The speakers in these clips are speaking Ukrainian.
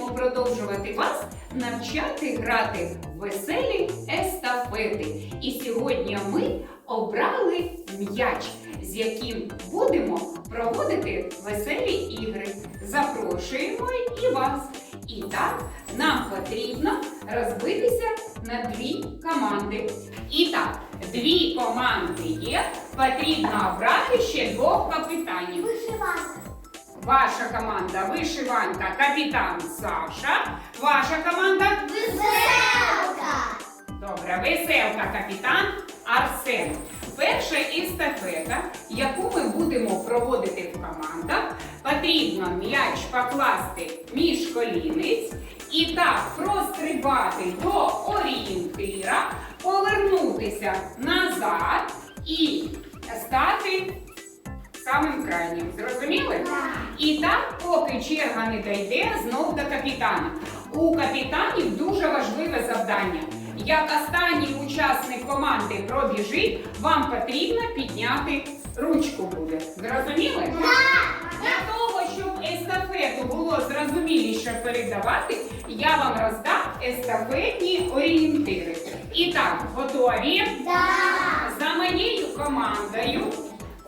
будемо продовжувати вас навчати грати в веселі естафети. І сьогодні ми обрали м'яч, з яким будемо проводити веселі ігри. Запрошуємо і вас. І так, нам потрібно розбитися на дві команди. І так, дві команди є. Потрібно обрати ще двох капітанів. Вишиванка. Ваша команда вишиванка, капітан Саша. Ваша команда Веселка. Добре, веселка, капітан Арсен. Перша естафета, яку ми будемо проводити в командах, потрібно м'яч покласти між колінець і так прострибати до орієнтира, повернутися назад і стати самим крайнім. Зрозуміли? І так, поки черга не дійде знов до капітана. У капітанів дуже важливе завдання. Як останній учасник команди пробіжить, вам потрібно підняти ручку буде. Зрозуміли? Для того, щоб естафету було зрозуміліше передавати, я вам роздам естафетні орієнтири. І так, готові? За моєю командою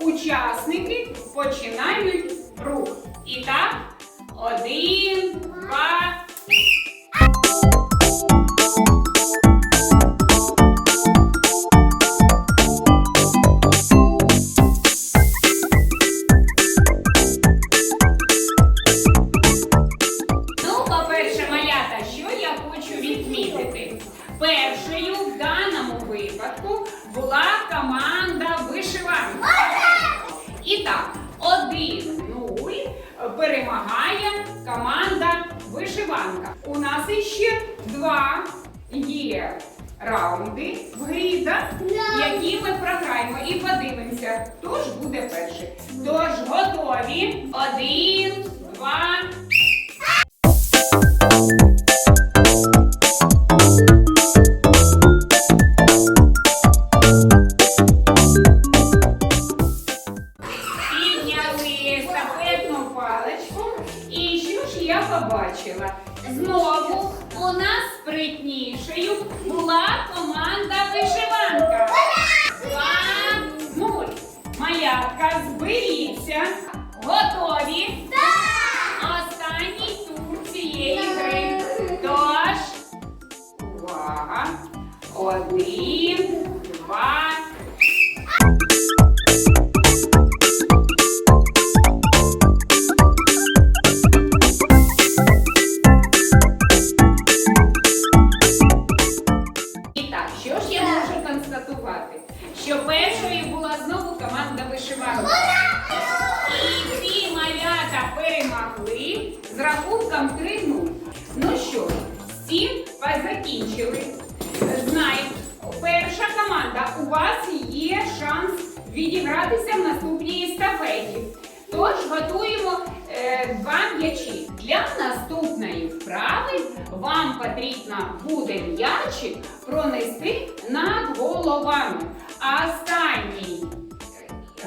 учасники починають рух. І так, один, два. Ну, по-перше, малята, що я хочу відмітити? Першою в даному випадку була команда вишиванка. І так, 1-0 перемагає команда вишиванка. У нас іще два є раунди в грі, да? Які ми програємо і подивимося, хто ж буде перший. Тож готові. Один, два. Побачила? Знову у нас спритнішою була команда вишиванка. Два, нуль. Малятка, зберіться. Готові. Останній тур цієї гри. Тож, увага. Один, перемогли з рахунком 3-0. Ну що, цим закінчили. Знаєте, перша команда, у вас є шанс відігратися в наступній естафеті. Тож готуємо е, два м'ячі. Для наступної вправи вам потрібно буде м'ячик пронести над головами. Останній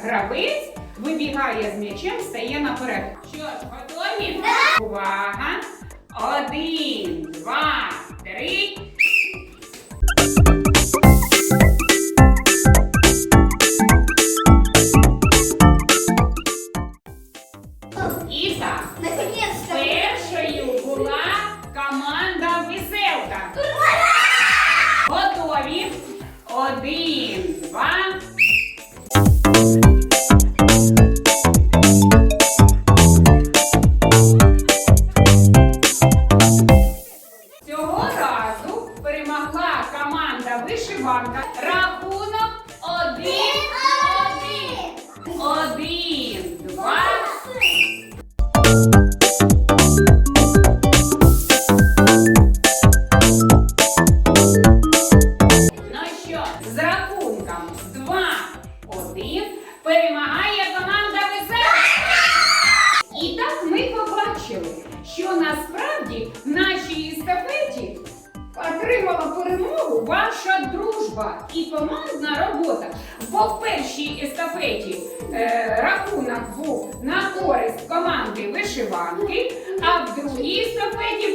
гравець вибігає з м'ячем, стає наперед. Що ж, готові? Увага! Один, два, три. І так. Наконец-то. Першою була команда Веселка. Готові? Один, два. Цього разу перемогла команда Вишиванка. Рахунок один-один. Один, два. Ну що, з рахунком 2-1 перемагає отримала перемогу ваша дружба і командна робота. Бо в першій естафеті е, рахунок був на користь команди вишиванки, а в другій естафеті